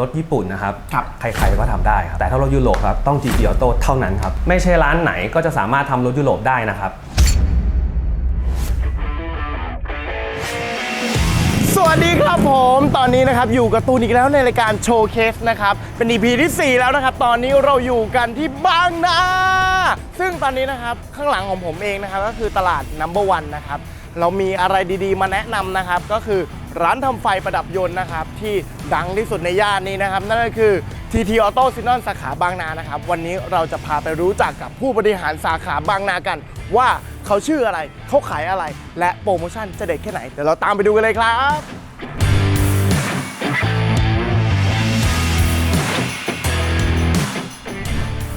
รถญี่ปุ่นนะครับครับใครๆก็ทำได้ครับ แต่ถ้ารถยุโรปครับ ต้อง GT Auto เท่านั้นครับ ไม่ใช่ร้านไหนก็จะสามารถทำรถยุโรปได้นะครับ สวัสดีครับผม ตอนนี้นะครับอยู่กับตูนอีกแล้วในรายการโชว์เคสนะครับ เป็น EP ที่ 4 แล้วนะครับ ตอนนี้เราอยู่กันที่บางนาซึ่งตอนนี้นะครับข้างหลังของผมเองนะครับก็คือตลาด Number One นะครับเรามีอะไรดีๆ มาแนะนำนะครับก็คือ ร้านทำไฟประดับยนต์นะครับ ที่ดังที่สุดในย่านนี้นะครับ นั่นก็คือ TT Auto s i n o n สาขาบางนานะครับ วันนี้เราจะพาไปรู้จักกับผู้บริหารสาขาบางนากัน ว่าเขาชื่ออะไรเขาขายอะไร และโปรโมชั่นจะเด็ดแค่ไหนเดี๋ยวเราตามไปดูกันเลยครับ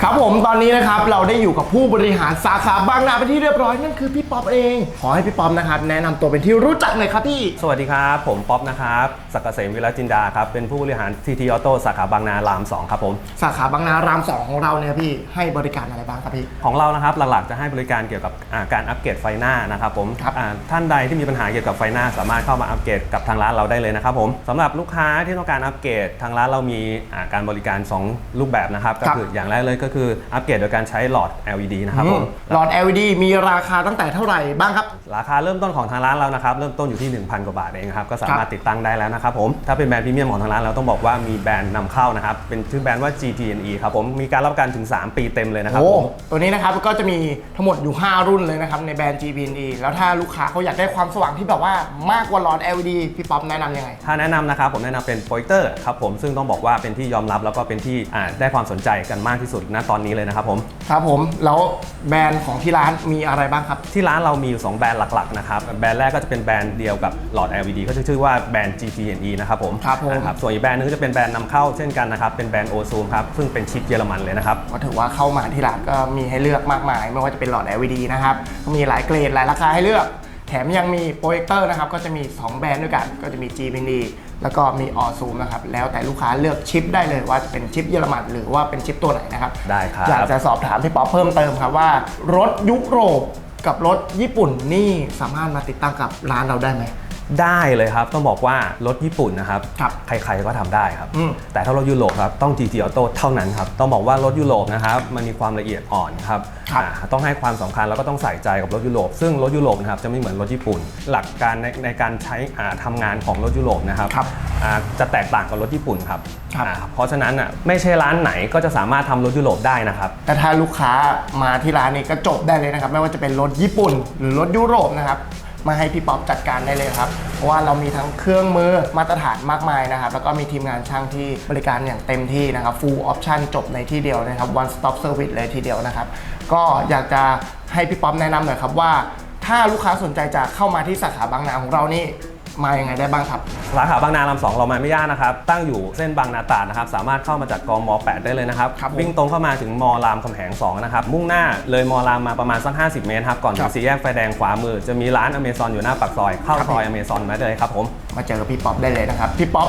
ครับผมตอนนี้นะครับเราได้อยู่กับผู้บริหารสาขาบางนาเป็นที่เรียบร้อยนั่นคือพี่ป๊อปเอง ขอให้พี่ป๊อปนะครับแนะนำตัวเป็นที่รู้จักหน่อยครับพี่ สวัสดีครับ ผมป๊อปนะครับศักดิ์เกษมวิรจินดาครับ เป็นผู้บริหาร TT Auto สาขาบางนาราม 2 ครับผม สาขาบางนารามสองของเราเนี่ยพี่ให้บริการอะไรบ้างครับพี่ ของเรานะครับหลักๆจะให้บริการเกี่ยวกับอ่าการอัปเกรดไฟหน้านะครับผมครับ อ่าท่านใดที่มีปัญหาเกี่ยวกับไฟหน้า สามารถเข้ามาอัปเกรดกับทางร้านเราได้เลยนะครับผมสำหรับลูกค้าที่ต้องการอัปเกรดทางร้านเรามีอ่าการบริการ2รูปแบบนะครับก็คืออย่างแรกเลยก็คืออัปเกรดโดยการใช้หลอด LED นะครับผมหลอด LED มีราคาตั้งแต่เท่าไหร่บ้างครับ ราคาเริ่มต้นของทางร้านเรานะครับ เริ่มต้นอยู่ที่ 1,000 กว่าบาทเองครับ ก็สามารถติดตั้งได้แล้วนะครับผม ถ้าเป็นแบรนด์พรีเมียมของทางร้านเราต้องบอกว่ามีแบรนด์นำเข้านะครับ เป็นชื่อแบรนด์ว่า GTNE ครับผม มีการรับประกันถึง 3 ปีเต็มเลยนะครับโอ้ผมตัวนี้นะครับก็จะมีทั้งหมดอยู่ 5 รุ่นเลยนะครับในแบรนด์ GPNE แล้วถ้าลูกค้าเขาอยากได้ความสว่างที่แบบว่ามากกว่าหลอด LED พี่ป๊อปแนะนำยังไง ถ้าแนะนำนะครับผมแนะนำเป็นโปรเจคเตอร์ครับผมซึ่งต้องบอกว่าเป็นที่ยอมรับแล้วก็เป็นที่อ่าได้ความสนใจกันมากที่สุดณตอนนี้เลยนะครับผม ครับผมแล้วแบรนด์ของที่ร้านมีอะไรบ้างครับ ที่ร้านเรามีอยู่ 2 แบรนด์หลักๆนะครับแบรนด์แรกก็จะเป็นแบรนด์เดียวกับหลอด LED ก็จะชื่อว่าแบรนด์ GTNE นะครับผมครับผม นะครับส่วนอีกแบรนด์หนึงก็จะเป็นแบรนด์นำเข้าเช่นกันนะครับเป็นแบรนด์ Ozone ครับซึ่งเป็นชิปเยอรมันเลยนะครับ ก็ถือว่าเข้ามาที่ร้านก็มีให้เลือกมากมาย ไม่ว่าจะเป็นหลอด LED นะครับก็มีหลายเกรดหลายราคาให้เลือก แถมยังมีโปรเจคเตอร์นะครับก็จะมี 2 แบรนด์ด้วยกัน ก็จะมี GPD แล้วก็มีออซูมนะครับแล้วแต่ลูกค้าเลือกชิปได้เลยว่าจะเป็นชิปเยอรมันหรือว่าเป็นชิปตัวไหนนะครับได้ครับ อยากจะสอบถามพี่ป๊อปเพิ่มเติมครับว่า รถยุโรปกับรถญี่ปุ่นนี่สามารถมาติดตั้งกับร้านเราได้ไหม ได้เลยครับ ต้องบอกว่ารถญี่ปุ่นนะครับ ครับใครๆก็ทำได้ครับ อืม แต่ถ้ารถยุโรปครับต้อง GT Auto เท่านั้นครับ ต้องบอกว่ารถยุโรปนะครับมันมีความละเอียดอ่อนครับครับอ่าต้องให้ความสำคัญแล้วก็ต้องใส่ใจกับรถยุโรป ซึ่งรถยุโรปนะครับจะไม่เหมือนรถญี่ปุ่น หลักการในในการใช้อ่าทำงานของรถยุโรปนะครับครับอ่าจะแตกต่างกับรถญี่ปุ่นครับครับ อ่าเพราะฉะนั้นอะไม่ใช่ร้านไหนก็จะสามารถทำรถยุโรปได้นะครับ แต่ถ้าลูกค้ามาที่ร้านนี้ก็จบได้เลยนะครับ ไม่ว่าจะเป็นรถญี่ปุ่นหรือรถยุโรปนะครับ มาให้พี่ป๊อปจัดการได้เลยครับ เพราะว่าเรามีทั้งเครื่องมือมาตรฐานมากมายนะครับ แล้วก็มีทีมงานช่างที่บริการอย่างเต็มที่นะครับ full option จบในที่เดียวนะครับ one stop service เลยทีเดียวนะครับ ก็อยากจะให้พี่ป๊อปแนะนำหน่อยครับว่า ถ้าลูกค้าสนใจจะเข้ามาที่สาขาบางนาของเรานี่ มายังไงได้บ้างครับ สาขาบางนาลำสองเรามาไม่ยากนะครับ ตั้งอยู่เส้นบางนาตราดนะครับ สามารถเข้ามาจากกม 8 ได้เลยนะครับ ครับผมวิ่งตรงเข้ามาถึงมรามคำแหง2นะครับ มุ่งหน้าเลยมรามมาประมาณสัก 50 เมตรครับ ก่อนคถึรังบ สี่แยกไฟแดงขวามือ จะมีร้านอเมซอนอยู่หน้าปากซอย เข้าครับซอยอเมซอนมาได้เลยครับผม มาเจอพี่ป๊อปได้เลยนะครับ พี่ป๊อป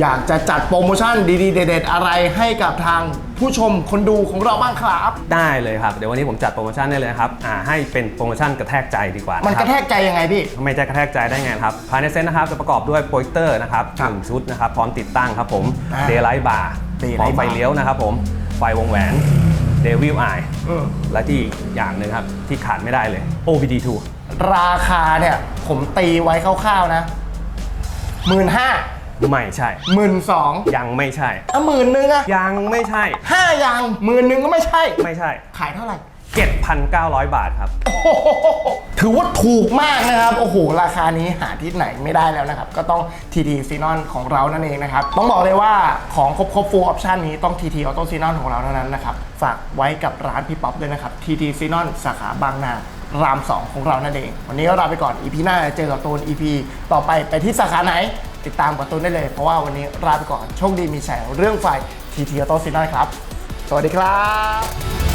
อยากจะจัดโปรโมชั่นดีๆเด็ดๆอะไรให้กับทาง ผู้ชมคนดูของเราบ้างครับ ได้เลยครับ เดี๋ยววันนี้ผมจัดโปรโมชั่นได้เลยนะครับอ่าให้เป็นโปรโมชั่นกระแทกใจดีกว่ามันนะคกรัระแทกใจยังไงพี่ไม่จะกระแทกใจได้ไงครับภายในเซ็ตนะครับจะประกอบด้วยโปรเจคเตอร์นะครับครับหนึ่งชุดนะครับพร้อมติดตั้งครับผมอ่าเดย์ไลท์บาร์ Daylight พร้อมไฟ bar เลี้ยวนะครับผมไฟวงแหวนเดวิลไออืมและที่อย่างหนึ่งครับที่ขาดไม่ได้เลย OBD2 ราคาเนี่ย ผมตีไว้คร่าวๆนะหมื่นห้า ไม่ใช่ หมื่นสองยังไม่ใช่ อะหมื่นหนึ่งอะยังไม่ใช่ ห้ายังหมื่นหนึ่งก็ไม่ใช่ ไม่ใช่ ขายเท่าไหร่ 7,900 บาทครับ โอ้โหถือว่าถูกมากนะครับ โอ้โห ราคานี้หาที่ไหนไม่ได้แล้วนะครับ ก็ต้อง TT s y n o n ของเรานั่นเองนะครับ ต้องบอกเลยว่าของครบครบ full option นี้ต้อง TT Auto s y n o n ของเราเท่านั้นนะครับ ฝากไว้กับร้านพี่ป๊อปด้วยนะครับ TT s y n o n สาขาบางนาราม 2 ของเรานั่นเอง วันนี้ก็ลาไปก่อน EP หน้าเจอกับตูน EP ต่อไปไปที่สาขาไหน ติดตามกับตูนได้เลย เพราะว่าวันนี้ลาไปก่อน โชคดีมีชัยเรื่องไฟ TT Auto s y n o n ครับ สวัสดีครับ